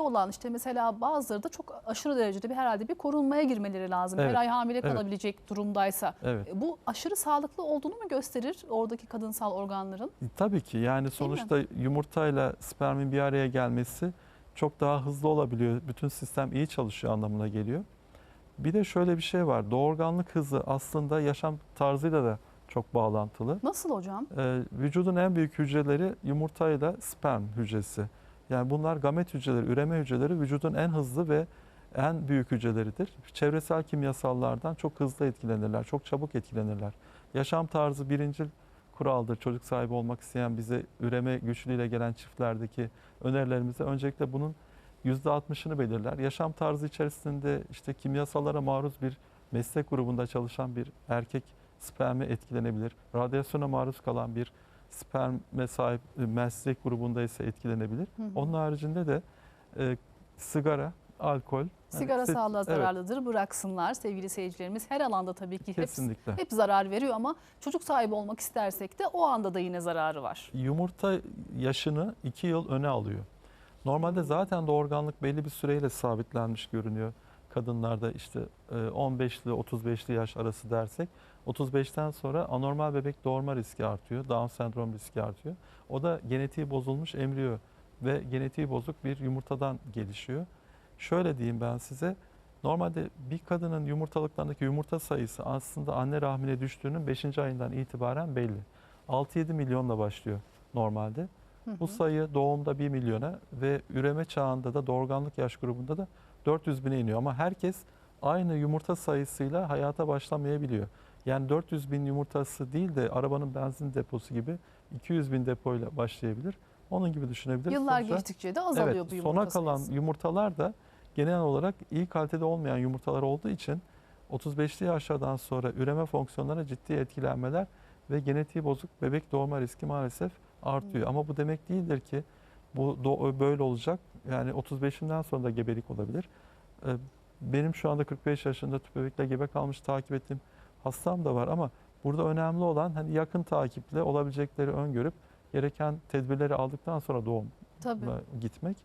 olan işte mesela bazıları da çok aşırı derecede bir herhalde bir korunmaya girmeleri lazım. Evet, Her ay hamile evet. kalabilecek durumdaysa. Evet. E, Bu aşırı sağlıklı olduğunu mu gösterir oradaki kadınsal organların? Tabii ki yani sonuçta yumurtayla spermin bir araya gelmesi çok daha hızlı olabiliyor. Bütün sistem iyi çalışıyor anlamına geliyor. Bir de şöyle bir şey var. Doğurganlık hızı aslında yaşam tarzıyla da çok bağlantılı. Nasıl hocam? Ee, vücudun en büyük hücreleri yumurtayla sperm hücresi. Yani bunlar gamet hücreleri, üreme hücreleri vücudun en hızlı ve en büyük hücreleridir. Çevresel kimyasallardan çok hızlı etkilenirler, çok çabuk etkilenirler. Yaşam tarzı birincil kuraldır. Çocuk sahibi olmak isteyen bize üreme güçlüğüyle gelen çiftlerdeki önerilerimizde öncelikle bunun %60'ını belirler. Yaşam tarzı içerisinde işte kimyasallara maruz bir meslek grubunda çalışan bir erkek sperme etkilenebilir. Radyasyona maruz kalan bir sperme sahip e, meslek grubunda ise etkilenebilir. Hı hı. Onun haricinde de e, sigara, alkol. Sigara se- sağlığa evet, zararlıdır. Bıraksınlar sevgili seyircilerimiz. Her alanda tabii ki hep, Kesinlikle. hep zarar veriyor ama çocuk sahibi olmak istersek de o anda da yine zararı var. Yumurta yaşını 2 yıl öne alıyor. Normalde zaten doğurganlık belli bir süreyle sabitlenmiş görünüyor. Kadınlarda işte e, 15 ile 35'li yaş arası dersek 35'ten sonra anormal bebek doğurma riski artıyor. Down sendrom riski artıyor. O da genetiği bozulmuş embriyo ve genetiği bozuk bir yumurtadan gelişiyor. Şöyle diyeyim ben size. Normalde bir kadının yumurtalıklarındaki yumurta sayısı aslında anne rahmine düştüğünün 5. ayından itibaren belli. 6-7 milyonla başlıyor normalde. Hı Bu sayı doğumda 1 milyona ve üreme çağında da doğurganlık yaş grubunda da 400 bine iniyor. Ama herkes aynı yumurta sayısıyla hayata başlamayabiliyor. Yani 400 bin yumurtası değil de arabanın benzin deposu gibi 200 bin depoyla başlayabilir. Onun gibi düşünebiliriz. Yıllar Sonuçta- geçtikçe de azalıyor evet, bu yumurta sona kalan sayısı. yumurtalar da genel olarak iyi kalitede olmayan yumurtalar olduğu için 35'li yaşlardan sonra üreme fonksiyonlarına ciddi etkilenmeler ve genetiği bozuk bebek doğurma riski maalesef artıyor. Ama bu demek değildir ki bu böyle olacak. Yani 35'inden sonra da gebelik olabilir. Ee, Benim şu anda 45 yaşında tüp bebekle gebe kalmış takip ettiğim hastam da var ama burada önemli olan hani yakın takiple olabilecekleri öngörüp gereken tedbirleri aldıktan sonra doğum Tabii. gitmek.